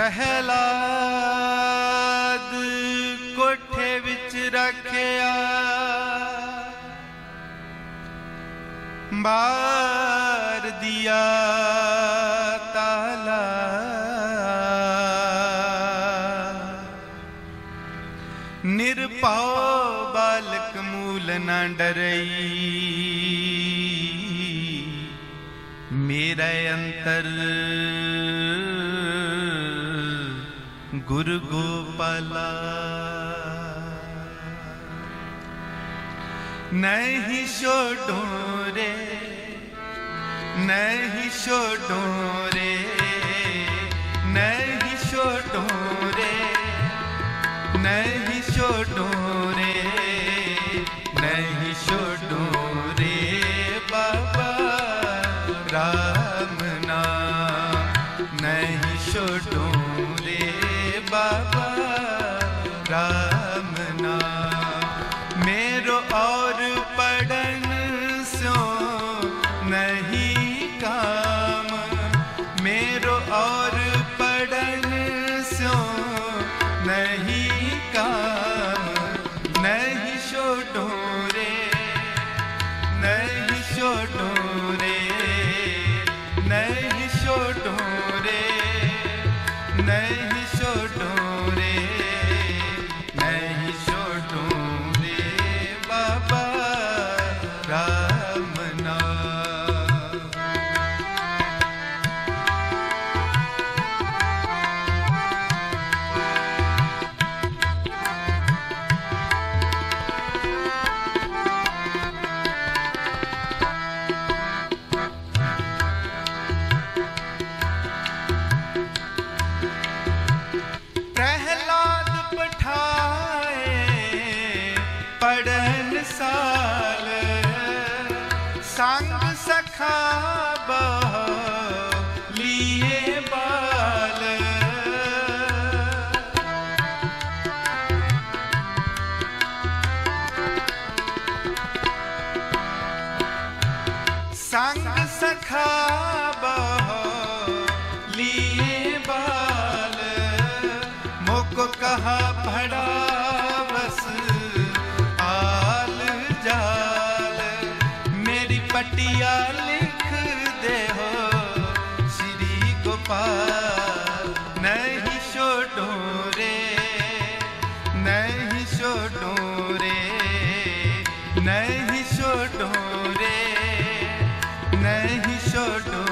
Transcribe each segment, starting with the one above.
ਪ੍ਰਹਿਲਾਦ ਕੋਠੇ ਵਿੱਚ ਰੱਖਿਆ। ਬਾਰ ਦਿਆ ਤਾਲਾ। ਨਿਰਭਉ ਬਾਲਕ ਮੂਲ ਨਾ ਡਰਈ। ਮੇਰਾ ਅੰਤਰ ਗੁਰ ਗੋਪਾਲਾ। ਨਹੀਂ ਛੋਡੋ ਰੇ, ਨਹੀਂ ਛੋਡੋ ਰੇ, ਨਹੀਂ ਛੋਡੋ ਰੇ, ਨਹੀਂ ਛੋਡੋ ਰੇ, ਨਹੀਂ ਛੋਡੋ नहीं काम मेरो और पढ़न सो नहीं काम नहीं छोड़ो रे नहीं छोड़ो रे नहीं छोड़ो रे नहीं ਸਾਲ ਸੰਗ ਸਖਾ ਲੀਏ ਬਾਲ ਸਖਾ ਪਟਿਆ ਲਿਖਦੇ ਹੋ ਸ੍ਰੀ ਗੋਪਾਲ। ਨਹੀਂ ਛੋਡੋ ਰੇ, ਨਹੀਂ ਛੋਡੋ ਰੇ, ਨਹੀਂ ਛੋਡੋ ਰੇ, ਨਹੀਂ ਛੋਡੋ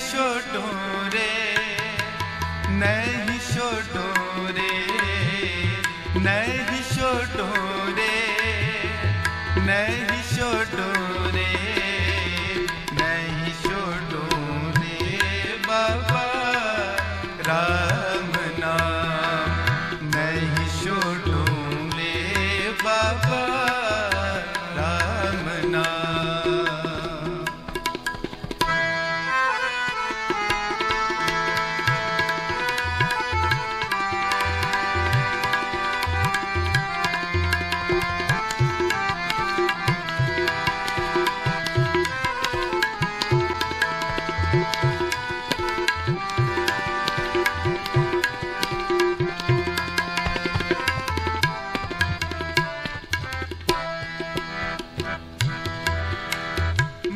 ਛੋਡੋ ਰੇ, ਨਹੀਂ ਛੋਡੋ ਰੇ, ਨਹੀਂ ਛੋਡੋ ਰੇ, ਨਹੀਂ ਛੋਡੋ ਰੇ, ਨਹੀਂ ਛੋਡੋ ਰੇ। ਬਾਬਾ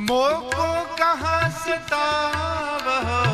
मोको कहाँ सतावहो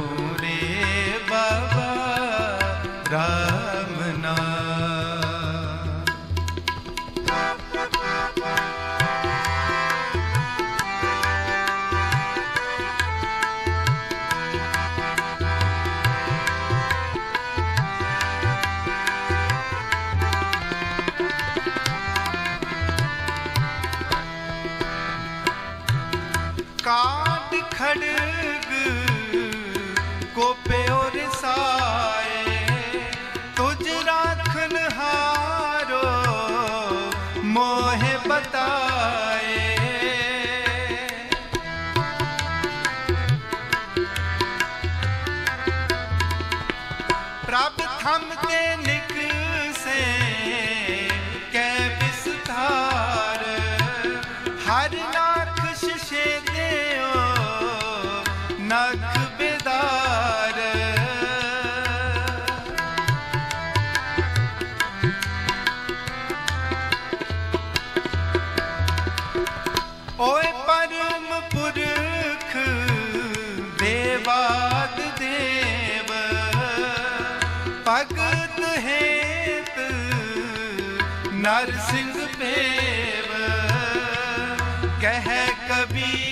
did I? ਓਏ ਪਰਮ ਪੁਰਖ ਬੇਵਾਦ ਦੇਵ ਭਗਤ ਹੇਤ ਨਰ ਕਹਿ ਕਬੀਰ